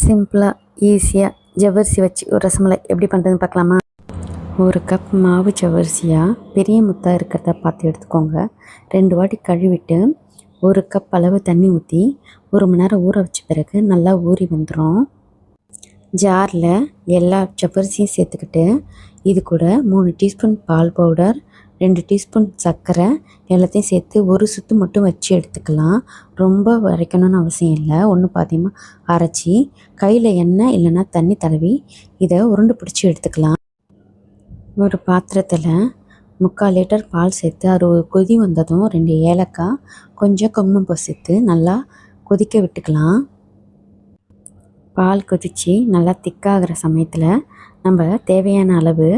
சிம்பிளாக ஈஸியாக ஜவ்வரிசி வச்சு ஒரு ரசமலை எப்படி பண்ணுறதுன்னு பார்க்கலாமா? ஒரு கப் மாவு ஜவ்வரிசியாக பெரிய முத்தாக இருக்கிறத பார்த்து எடுத்துக்கோங்க. ரெண்டு வாட்டி கழுவிட்டு ஒரு கப் அளவு தண்ணி ஊற்றி ஒரு மணி நேரம் ஊற வச்ச பிறகு நல்லா ஊறி வந்துடும் ஜாரில் எல்லா ஜவ்வரிசியும் சேர்த்துக்கிட்டு இது கூட மூணு டீஸ்பூன் பால் பவுடர் ரெண்டு டீஸ்பூன் சர்க்கரை எல்லாத்தையும் சேர்த்து ஒரு சுத்து மட்டும் வச்சு எடுத்துக்கலாம். ரொம்ப வரைக்கணும்னு அவசியம் இல்லை. ஒன்று பாதியமாக அரைச்சி கையில் எண்ணெய் இல்லைன்னா தண்ணி தடவி இதை உருண்டு பிடிச்சி எடுத்துக்கலாம். ஒரு பாத்திரத்தில் முக்கால் லிட்டர் பால் சேர்த்து அது ஒரு கொதி வந்ததும் ரெண்டு ஏலக்காய் கொஞ்சம் குங்குமப்பூ சேர்த்து நல்லா கொதிக்க விட்டுக்கலாம். பால் கொதித்து நல்லா திக்காகிற சமயத்தில் நம்ம தேவையான அளவு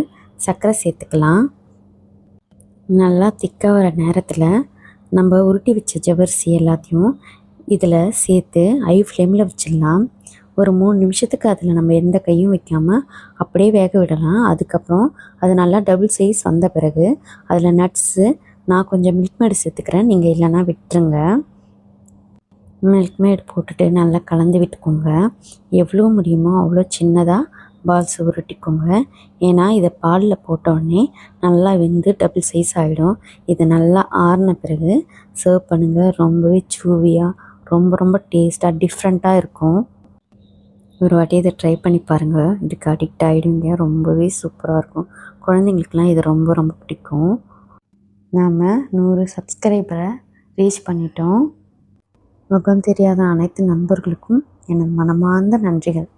சர்க்கரை சேர்த்துக்கலாம். நல்லா திக்காக வர நேரத்தில் நம்ம உருட்டி வச்ச ஜவரிசி எல்லாத்தையும் இதில் சேர்த்து ஐ ஃப்ளேமில் வச்சிடலாம். ஒரு மூணு நிமிஷத்துக்கு அதில் நம்ம எந்த கையும் வைக்காமல் அப்படியே வேக விடலாம். அதுக்கப்புறம் அது நல்லா டபுள் சைஸ் வந்த பிறகு அதில் நட்ஸு நான் கொஞ்சம் மில்க் மேடு சேர்த்துக்கிறேன். நீங்கள் இல்லைன்னா விட்டுருங்க. மில்க் மேடு போட்டுட்டு நல்லா கலந்து விட்டுக்கோங்க. எவ்வளோ முடியுமோ அவ்வளோ சின்னதாக பால்ஸ் உருட்டிக்கோங்க ஏன்னா இதை பாலில் போட்டோடனே நல்லா வெந்து டபுள் சைஸ் ஆகிடும் இது நல்லா ஆறின பிறகு சர்வ் பண்ணுங்கள் ரொம்பவே சூவியாக ரொம்ப ரொம்ப டேஸ்ட்டாக டிஃப்ரெண்ட்டாக இருக்கும். ஒரு வாட்டி இதை ட்ரை பண்ணி பாருங்கள் இதுக்கு அடிக்ட் ஆகிடுவீங்க ரொம்பவே சூப்பராக இருக்கும். குழந்தைங்களுக்குலாம் இது ரொம்ப ரொம்ப பிடிக்கும். நாம் நூறு சப்ஸ்கிரைபரை ரீச் பண்ணிட்டோம். முகம் தெரியாத அனைத்து நண்பர்களுக்கும் எனது மனமார்ந்த நன்றிகள்.